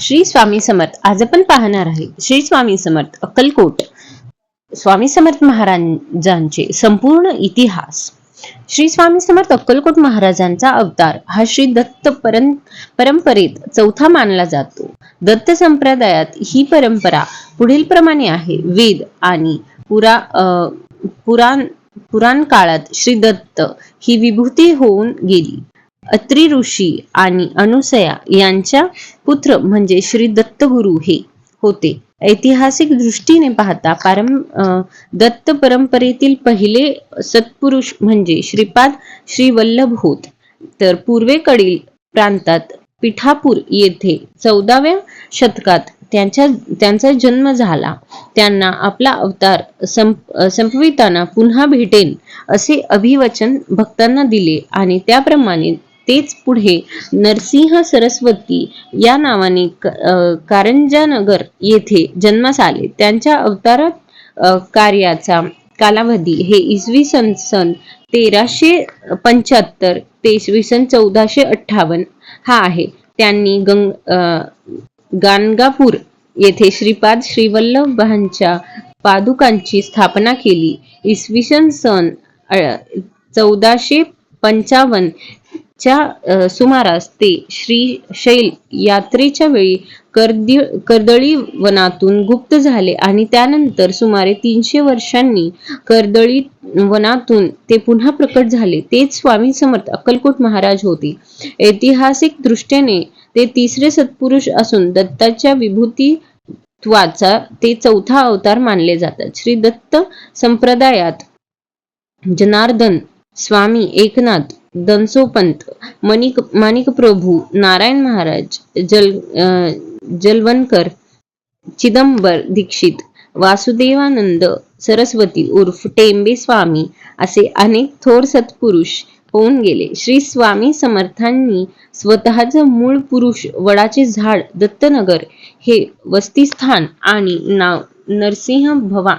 श्री स्वामी समर्थ. आज आपण पाहणार आहे श्री स्वामी समर्थ अक्कलकोट. स्वामी समर्थ महाराजांचे संपूर्ण इतिहास. श्री स्वामी समर्थ अक्कलकोट महाराजांचा अवतार. हा श्री दत्त परं परंपरेत चौथा मानला जातो. दत्त संप्रदायात ही परंपरा पुढील प्रमाणे आहे. वेद आणि पुरा अं, पुराण पुराण काळात श्री दत्त ही विभूती होऊन गेली. अत्री ऋषी आणि अनुसया यांच्या पुत्र म्हणजे श्री दत्तगुरु हे होते. ऐतिहासिक दृष्टीने पाहता पारं दत्त परंपरेतील पहिले सत्पुरुष म्हणजे श्रीपाद श्री वल्लभ होत. तर पूर्वेकडील प्रांतात पिठापूर येथे चौदाव्या शतकात त्यांच्या त्यांचा जन्म झाला. त्यांना आपला अवतार संप संपविताना पुन्हा भेटेन असे अभिवचन भक्तांना दिले आणि त्याप्रमाणे तेच पुढे नरसिंह सरस्वती या नावाने कारंजानगर येथे जन्मास आले. त्यांच्या अवतारात कार्याचा कालावधी हे इसवी सन सन तेराशे पंच्याहत्तर ते इसवी सन चौदाशे अठ्ठावन्न हा आहे. त्यांनी गंग अं, गाणगापूर येथे श्रीपाद श्रीवल्लभांच्या पादुकांची स्थापना केली. इसवी सन सन चौदाशे पंचावन्न च्या सुमारास ते श्री शैल यात्रेच्या वेळी कर्दी कर्दळी वनातून गुप्त झाले आणि त्यानंतर सुमारे तीनशे वर्षांनी कर्दळी वनातून ते पुन्हा प्रकट झाले. तेच स्वामी समर्थ अक्कलकोट महाराज होते. ऐतिहासिक दृष्टीने ते तिसरे सत्पुरुष असून दत्ताच्या विभूती त्वाचा ते चौथा अवतार मानले जातात. श्री दत्त संप्रदायात जनार्दन स्वामी एकनाथ दनसोपंत मणिक माणिक प्रभू नारायण महाराज जल जलवणकर चिदंबर दीक्षित वासुदेवानंद सरस्वती उर्फ टेंबे स्वामी असे अनेक थोर सत्पुरुष होऊन गेले. श्री स्वामी समर्थांनी स्वतःच मूळ पुरुष वडाचे झाड दत्तनगर हे वस्तीस्थान आणि नाव नरसिंह भवा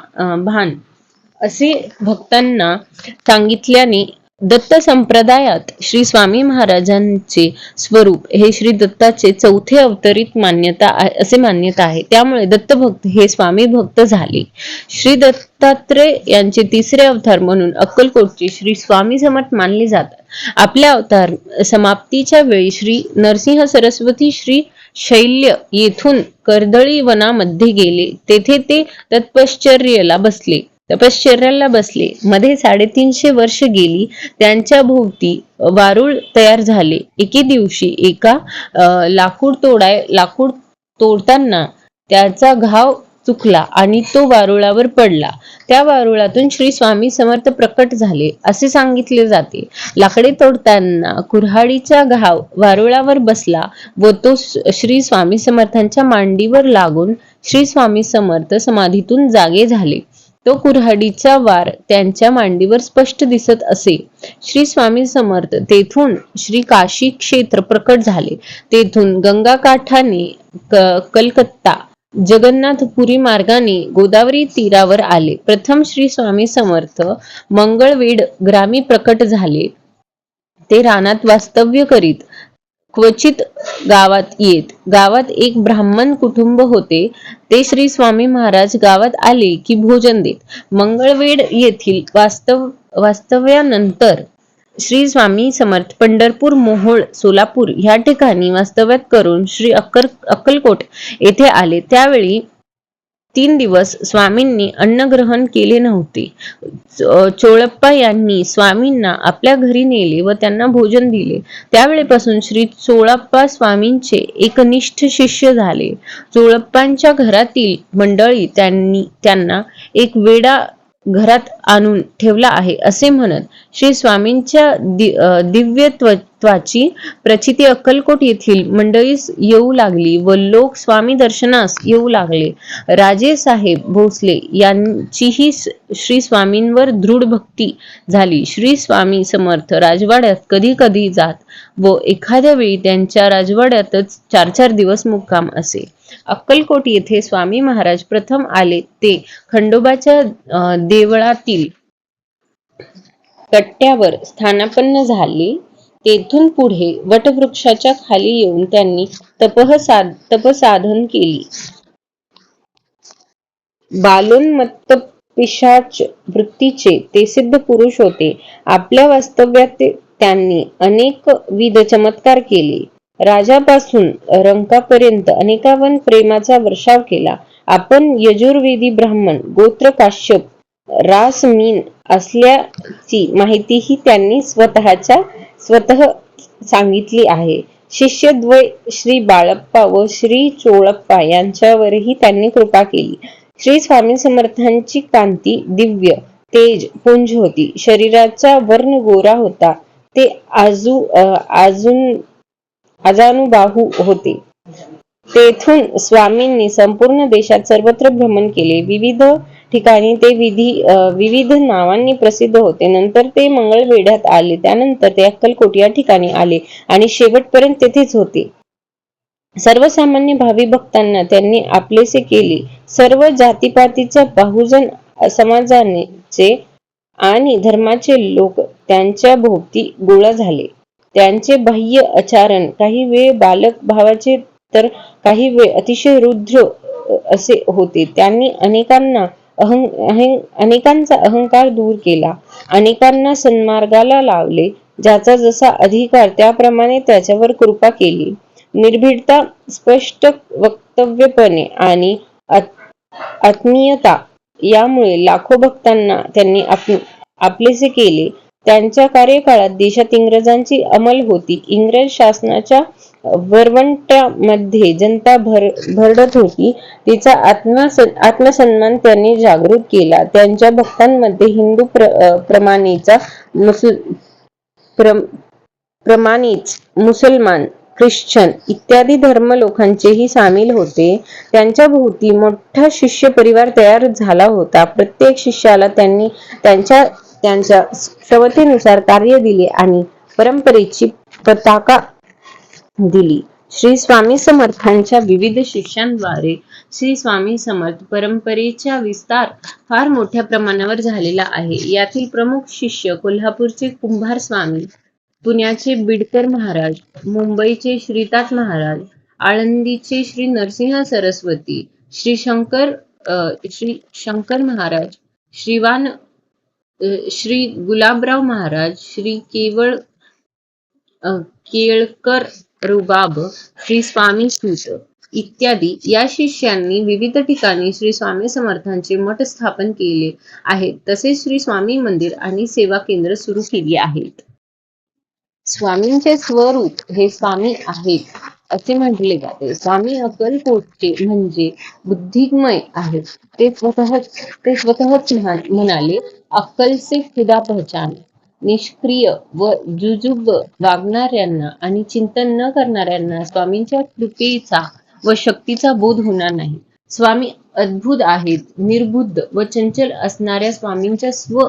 भान असे भक्तांना सांगितल्याने दत्त संप्रदायात श्री स्वामी महाराजांचे स्वरूप हे श्री दत्ताचे चौथे अवतरित मान्यता असे मान्यता आहे. त्यामुळे दत्तभक्त हे स्वामी भक्त झाले. श्री दत्तात्रय यांचे तिसरे अवतार म्हणून अक्कलकोटचे श्री स्वामी समर्थ मानले जातात. आपल्या अवतार समाप्तीच्या वेळी श्री नरसिंह सरस्वती श्री शैल्य येथून कर्दळी वनामध्ये गेले. तेथे ते तत्पश्चर्यला बसले. तपश्चर्याला बसले. मध्ये साडेतीनशे वर्ष गेली. त्यांच्या भोवती वारुळ तयार झाले. एके दिवशी एका लाकूड तोडाय लाकूड तोडताना त्याचा घाव चुकला आणि तो वारुळावर पडला. त्या वारुळातून श्री स्वामी समर्थ प्रकट झाले असे सांगितले जाते. लाकडे तोडताना कुऱ्हाडीचा घाव वारुळावर बसला व तो श्री स्वामी समर्थांच्या मांडीवर लागून श्री स्वामी समर्थ समाधीतून जागे झाले. तो कुऱ्हाडीचा वार त्यांच्या मांडीवर स्पष्ट दिसत असे. श्री स्वामी समर्थ तेथून श्री काशी क्षेत्र प्रकट झाले. तेथून गंगा काठाने क- कलकत्ता जगन्नाथपुरी मार्गाने गोदावरी तीरावर आले. प्रथम श्री स्वामी समर्थ मंगळवेड ग्रामी प्रकट झाले. ते रानात वास्तव्य करीत क्वचित गावात येत. गावात एक ब्राह्मण कुटुंब होते. ते श्री स्वामी महाराज गावात आले की भोजन देत. मंगळवेड येथील वास्तव वास्तव्यानंतर श्री स्वामी समर्थ पंढरपूर मोहोळ सोलापूर ह्या ठिकाणी वास्तव्यात करून श्री अक्कर अक्कलकोट येथे आले. त्यावेळी तीन दिवस स्वामींनी अन्न ग्रहण केले नव्हते. चोळप्पा यांनी स्वामींना आपल्या घरी नेले व त्यांना भोजन दिले. त्यावेळेपासून श्री चोळप्पा स्वामींचे एकनिष्ठ शिष्य झाले. चोळप्पांच्या घरातील मंडळी त्यांनी त्यांना एक वेडा घरात आणून ठेवला आहे असे म्हणत श्री स्वामींच्या दि अं, दिव्यत्वाची प्रचिती अक्कलकोट येथील मंडळीस येऊ लागली व लोक स्वामी दर्शनास येऊ लागले. राजे साहेब भोसले यांचीही श्री स्वामींवर दृढ भक्ती झाली. श्री स्वामी समर्थ राजवाड्यात कधी कधी जात व एखाद्या वेळी त्यांच्या राजवाड्यातच चार चार दिवस मुक्काम असे. अक्कलकोट येथे स्वामी महाराज प्रथम आले ते खंडोबाच्या देवळातील कट्ट्यावर स्थानापन्न झाले. तेथून पुढे वटवृक्षाच्या खाली येऊन त्यांनी तपह तपसाधन केली. बालोन्मत्त पिशाच वृत्तीचे ते सिद्ध पुरुष होते. आपल्या वास्तव्यात त्यांनी अनेक विध चमत्कार केले. राजापासून रंकापर्यंत अनेकावन प्रेमाचा वर्षाव केला. आपण यजुर्वेदी ब्राह्मण गोत्र काश्यप रासमीन असल्याची माहितीही त्यांनी स्वतःच्या स्वतः सांगितली आहे. शिष्यद्वय श्री बाळप्पा व श्री चोळप्पा यांच्यावरही त्यांनी कृपा केली. श्री स्वामी समर्थांची कांती दिव्य तेज पुंज होती. शरीराचा वर्ण गोरा होता. ते आजू अं, अजानुबाहू आजानुबाहू होते. तेथून स्वामींनी संपूर्ण देशात सर्वत्र भ्रमण केले. विविध ठिकाणी ते विधी विविध नावांनी प्रसिद्ध होते. नंतर ते मंगळवेढ्यात आले. त्यानंतर ते अक्कलकोट या ठिकाणी आले आणि शेवटपर्यंत तेथेच होते. सर्वसामान्य भावी भक्तांना त्यांनी आपलेसे केले. सर्व जातीपातीच्या बहुजन समाजाने आणि धर्माचे लोक त्यांच्या भोवती गोळा झाले. त्यांचे बाह्य आचरण. काही वेळ बालक भावाचे तर काही वेळ अतिशय रुद्र असे होते. त्यांनी अनेकांना अहं अहं अनेकांचा अहंकार दूर केला. अनेकांना सन्मार्गाला लावले. ज्याचा जसा अधिकार त्याप्रमाणे त्याच्यावर कृपा केली. निर्भीडता स्पष्ट वक्तव्यपणे आणि आत्मीयता यामुळे लाखो भक्तांना त्यांनी आपलेसे केले. त्यांच्या कार्यकाळात देशात इंग्रजांची अमल होती. इंग्रज शासनाच्या वरवंट्यामध्ये जनता भर भरडत होती. तिचा आत्मा आत्मसन्मान त्यांनी जागृत केला. त्यांच्या भक्तांमध्ये हिंदू प्र प्रमाणेचा मुसल प्रम प्रमाणेच मुसलमान ख्रिश्चन इत्यादी धर्म लोकांचेही सामील होते. त्यांच्या भोवती मोठा शिष्य परिवार तयार झाला होता. प्रत्येक शिष्याला त्यांनी त्यांच्या त्यांच्या क्षमतेनुसार कार्य दिले आणि परंपरेची पताका दिली. श्री स्वामी समर्थांच्या विविध शिष्यांद्वारे श्री स्वामी समर्थ परंपरेचा विस्तार फार मोठ्या प्रमाणावर झालेला आहे. यातील प्रमुख शिष्य कोल्हापूरचे कुंभार स्वामी पुण्याचे बिडकर महाराज मुंबईचे श्रीनाथ महाराज आळंदीचे श्री नरसिंह सरस्वती श्री शंकर श्री शंकर महाराज श्रीवान श्री गुलाबराव महाराज श्री केवळ केळकर रुबाब श्री स्वामी सूत इत्यादी या शिष्यांनी विविध ठिकाणी श्री स्वामी समर्थांचे मठ स्थापन केले आहेत तसेच श्री स्वामी मंदिर आणि सेवा केंद्र सुरू केली आहेत. स्वामींचे स्वरूप हे स्वामी आहेत असे म्हटले जाते. स्वामी अकलकोटचे म्हणजे बुद्धिमय आहेत. ते स्वतः ते स्वतःच म्हणाले अक्कल से खुदा पहचान. निष्क्रिय व जुजुब वागणाऱ्यांना आणि चिंतन न करणाऱ्यांना स्वामींच्या कृपेचा व शक्तीचा बोध होणार नाही. स्वामी अद्भुत आहेत निर्बुद्ध व चंचल असणाऱ्या स्वामींच्या स्व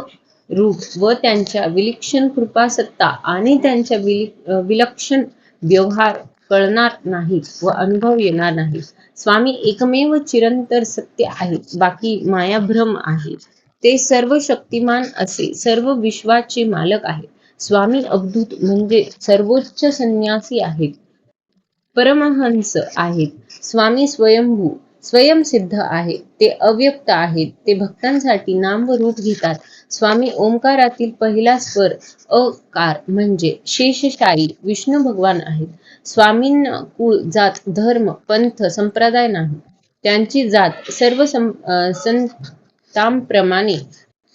रूप व त्यांच्या विलक्षण कृपा सत्ता आणि त्यांच्या विल- विलक्षण व्यवहार कळणार नाहीत व अनुभव येणार नाही स्वामी एकमेव चिरंतर सत्य आहेत बाकी मायाभ्रम आहे ते सर्व शक्तिमान असे सर्व विश्वाचे मालक आहेत. स्वामी अवधूत म्हणजे सर्वोच्च संन्यासी आहेत. परमहंस आहेत. स्वामी स्वयंभू स्वयंसिद्ध आहे ते अव्यक्त आहेत. ते भक्तांसाठी नाम व रूप घेतात. स्वामी ओंकारातील पहिला स्वर अकार म्हणजे शेषशाही विष्णू भगवान आहेत. स्वामींना कुळ जात धर्म पंथ संप्रदाय नाही. त्यांची जात सर्व सं आ, सं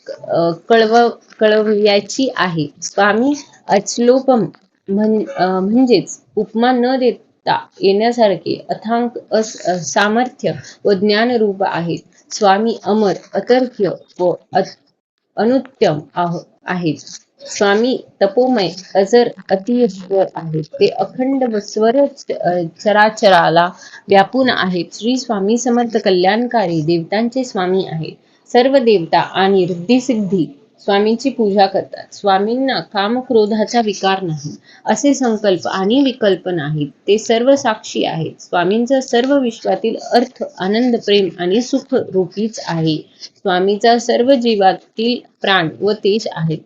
अं, कळव कळवयाची आहे. स्वामी अचलोपम म्हणजेच उपमा न देता येण्यासारखे अथांक अस सामर्थ्य व ज्ञानरूप आहेत स्वामी अमर अतर्क्य व अनुत्तम आहेत. स्वामी तपोमय अजर अतिश्वर आहेत. ते अखंड स्वर चराचराला व्यापून आहेत. श्री स्वामी समर्थ कल्याणकारी देवतांचे स्वामी आहेत. सर्व देवता आणि रिद्धिसिद्धी स्वामींची पूजा करतात. स्वामींना काम क्रोधाचा विकार नाही. असे संकल्प आणि विकल्प नाहीत. ते सर्व साक्षी आहेत. स्वामींचा सर्व विश्वातील अर्थ आनंद प्रेम आणि सुख रूपीच आहे. स्वामीचा सर्व जीवातील प्राण व तेज आहेत.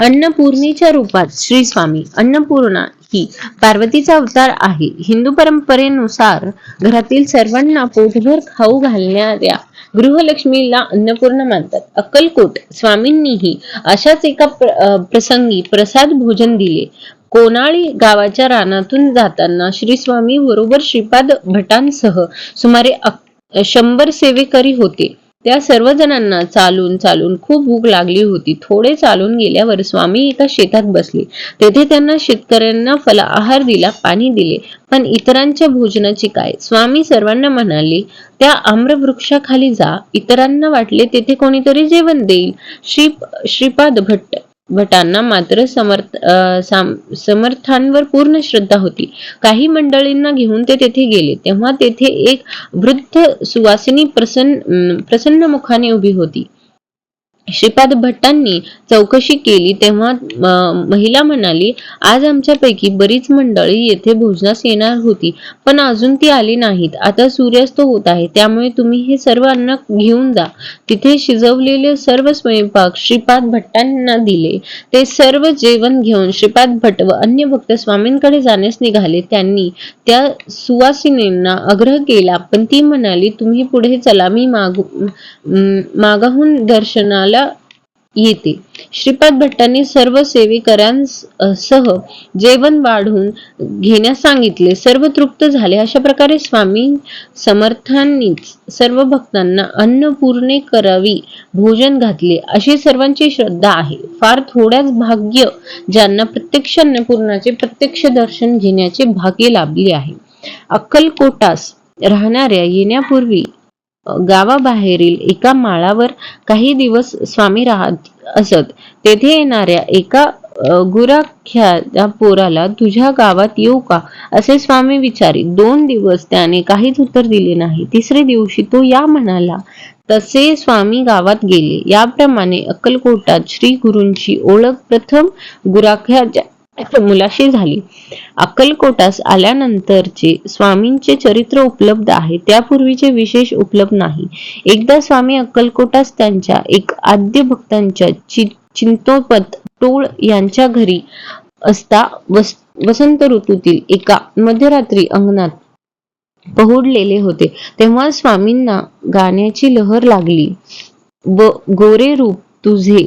अन्नपूर्णेच्या रूपात श्री स्वामी अन्नपूर्णा ही पार्वतीचा अवतार आहे. हिंदू परंपरेनुसार घरातील सर्वांना पोटभर खाऊ घालणाऱ्या गृहलक्ष्मीला अन्नपूर्ण मानतात. अक्कलकोट स्वामींनीही अशाच एका प्र- प्रसंगी प्रसाद भोजन दिले. कोनाळी गावाच्या रानातून जाताना श्री स्वामी बरोबर श्रीपाद भटांसह सुमारे शंभर सेवेकरी होते. त्या सर्व जणांना चालून चालून खूप भूक लागली होती. थोडे चालून गेल्यावर स्वामी एका शेतात बसले. तेथे त्यांना शेतकऱ्यांना फला आहार दिला पाणी दिले. पण इतरांच्या भोजनाची काय? स्वामी सर्वांना म्हणाले त्या आम्रवृक्षाखाली जा. इतरांना वाटले तेथे कोणीतरी जेवण देईल. श्री श्रीपाद भट्ट भटांना मात्र समर्थ अं, साम- समर्थांवर पूर्ण श्रद्धा होती. काही मंडळींना घेऊन ते तेथे गेले. तेव्हा तेथे एक वृद्ध सुवासिनी प्रसन्न प्रसन्न मुखाने उभी होती. श्रीपाद भट्टांनी चौकशी केली तेव्हा महिला म्हणाली आज आमच्यापैकी बरीच मंडळी येथे भोजनास येणार होती पण अजून ती आली नाहीत. आता सूर्यास्त होत आहे त्यामुळे तुम्ही हे सर्व अन्न घेऊन जा. तिथे शिजवलेले सर्व स्वयंपाक श्रीपाद भट्टांना दिले. ते सर्व जेवण घेऊन श्रीपाद भट्ट व अन्य भक्त स्वामींकडे जाण्यास निघाले. त्यांनी त्या सुवासिनींना आग्रह केला पण ती म्हणाली तुम्ही पुढे चला मी माग मागाहून दर्शनाला येते. श्रीपाद भट्टांनी सर्व सेवेकऱ्यांसह जेवण वाढून घेण्यास सांगितले. सर्व तृप्त झाले. अशा प्रकारे स्वामी समर्थांनीच सर्व भक्तांना अन्नपूर्णे करावी भोजन घातले. अशी सर्वांची श्रद्धा आहे. फार थोड्याच भाग्य ज्यांना प्रत्यक्ष अन्नपूर्णाचे प्रत्यक्ष दर्शन घेण्याचे भाग्य लाभले आहे. अक्कलकोटास राहणाऱ्या येण्यापूर्वी गावाबाहेरील एका माळावर काही दिवस स्वामी राहत असत. तेथे येणाऱ्या एका गुराख्याच्या गुराख्या पोराला तुझ्या गावात येऊ का? असे स्वामी विचारी दोन दिवस त्याने काहीच उत्तर दिले नाही. तिसरे दिवशी तो या म्हणाला तसे स्वामी गावात गेले. याप्रमाणे अक्कलकोटात श्री गुरूंची ओळख प्रथम गुराख्याच्या मुलाशी झाली. अक्कलकोटास आल्यानंतरचे स्वामींचे चरित्र उपलब्ध आहे. त्यापूर्वीचे विशेष उपलब्ध नाही. एकदा स्वामी अक्कलकोटास त्यांच्या एक आद्य भक्तांच्या चि चिंतोपत टोळ यांच्या घरी असता वस वसंत ऋतूतील एका मध्यरात्री अंगणात पहुडलेले होते. तेव्हा स्वामींना गाण्याची लहर लागली. व गोरे रूप तुझे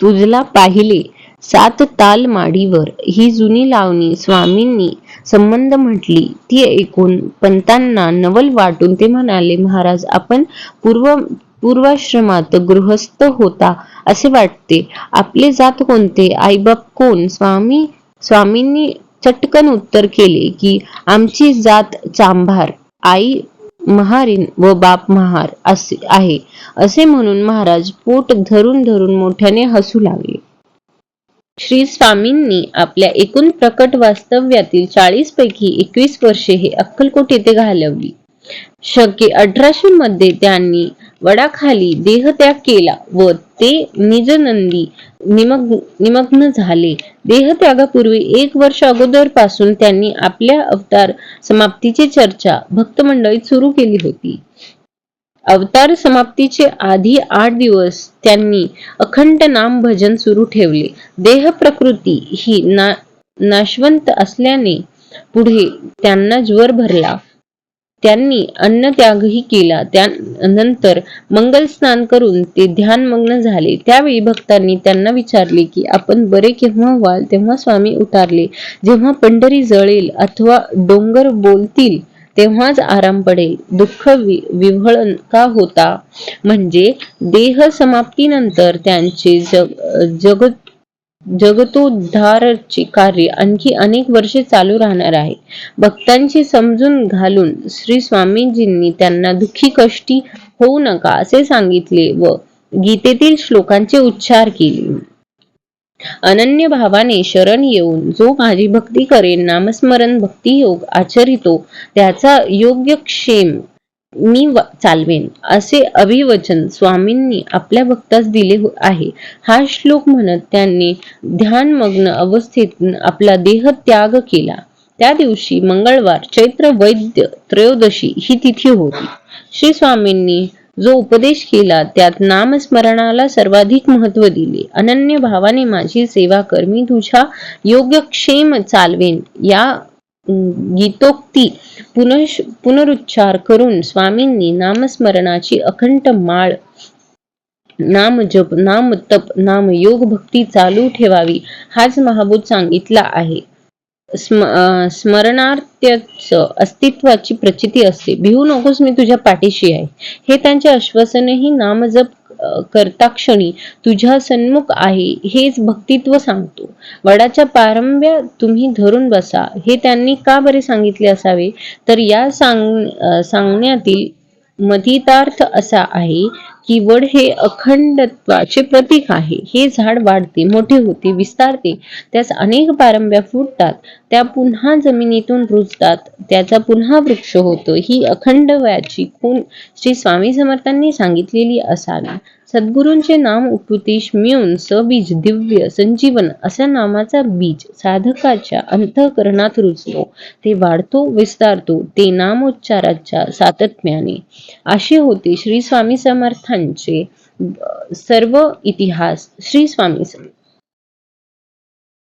तुझला पाहिले सात ताल माडीवर ही जुनी लावणी स्वामींनी संबंध म्हटली. ती ऐकून पंतांना नवल वाटून ते म्हणाले महाराज आपण पूर्व पूर्वाश्रमात गृहस्थ होता असे वाटते. आपले जात कोणते? आईबाप कोण? स्वामी स्वामींनी चटकन उत्तर केले की आमची जात चांभार आई महारीन व बाप महार असे आहे. असे म्हणून महाराज पोट धरून धरून मोठ्याने हसू लागले. श्री स्वामींनी आपल्या एकूण प्रकट वास्तव्यातील चाळीस पैकी एकवीस वर्षे हे अक्कलकोट येथे घालवली. शके अठराशे मध्ये त्यांनी वडाखाली देहत्याग केला व ते निजनंदी निमग्न निमग्न झाले. देहत्यागापूर्वी एक वर्ष अगोदरपासून त्यांनी आपल्या अवतार समाप्तीची चर्चा भक्त मंडळीत सुरू केली होती. अवतार समाप्तीचे आधी आठ दिवस त्यांनी अखंड नाम भजन सुरू ठेवले. देह प्रकृती ही ना नाशवंत असल्याने पुढे त्यांना ज्वर भरला. त्यांनी अन्न त्यागही केला त्यानंतर मंगल स्नान करून ते ध्यानमग्न झाले. त्यावेळी भक्तांनी त्यांना विचारले की आपण बरे केव्हा व्हाल? तेव्हा स्वामी उतारले. जेव्हा पंढरी जळेल अथवा डोंगर बोलतील तेव्हाच आराम पडेल. दुःख वि- का होता? म्हणजे देह समाप्तीनंतर त्यांचे जग जग जगतोद्धारचे कार्य आणखी अनेक वर्षे चालू राहणार आहे. भक्तांची समजून घालून श्री स्वामीजींनी त्यांना दुःखी कष्टी होऊ नका असे सांगितले व गीतेतील श्लोकांचे उच्चार केले. अनन्य भावाने शरण येऊन जो माझी भक्ती करेन नामस्मरण भक्ती योग आचरितो त्याचा योग्य क्षेम मी चालवेन असे अभिवचन स्वामींनी आपल्या भक्तास दिले हो- आहे. हा श्लोक म्हणत त्यांनी ध्यानमग्न अवस्थेत आपला देह त्याग केला. त्या दिवशी मंगळवार चैत्र वैद्य त्रयोदशी ही तिथी होती. श्री स्वामींनी जो उपदेश केला त्यात नामस्मरणाला सर्वाधिक महत्त्व दिले. अनन्य भावाने माझी सेवा कर मी तुझ्या योग्य क्षेम चालवेन. या गीतोक्ती पुनश पुनरुच्चार करून स्वामींनी नामस्मरणाची अखंड माळ नाम जप नाम तप नाम योग भक्ती चालू ठेवावी हाच महाबूत सांगितला आहे. स्म अं, अस्तित्वाची प्रचिती असते. भिवू नकोस मी तुझ्या पाठीशी आहे. हे त्यांचे आश्वासनही नामजप करता क्षणी तुझ्या सन्मुख आहे हेच भक्तित्व सांगतो. वडाच्या पारंब्या तुम्ही धरून बसा. हे त्यांनी का बरे सांगितले असावे? तर या सांग सांगण्यातील मतितार्थ असा आहे की वड हे अखंडत्वाचे प्रतीक आहे. हे झाड वाढते मोठे होते विस्तारते. त्यास अनेक पारंब्या फुटतात. त्या पुन्हा जमिनीतून रुजतात. त्याचा पुन्हा वृक्ष होतो. ही अखंड वयाची खूण श्री स्वामी समर्थांनी सांगितलेली असावी. सद्गुरूंचे नाम उपदेश मिळून सबीज दिव्य संजीवन असा नामाचा बीज साधकाच्या अंतःकरणात रुजतो ते वाढतो विस्तारतो ते नामोच्चाराच्या सातत्याने. असे होते श्री स्वामी समर्थांचे सर्व इतिहास. श्री स्वामी समर्थ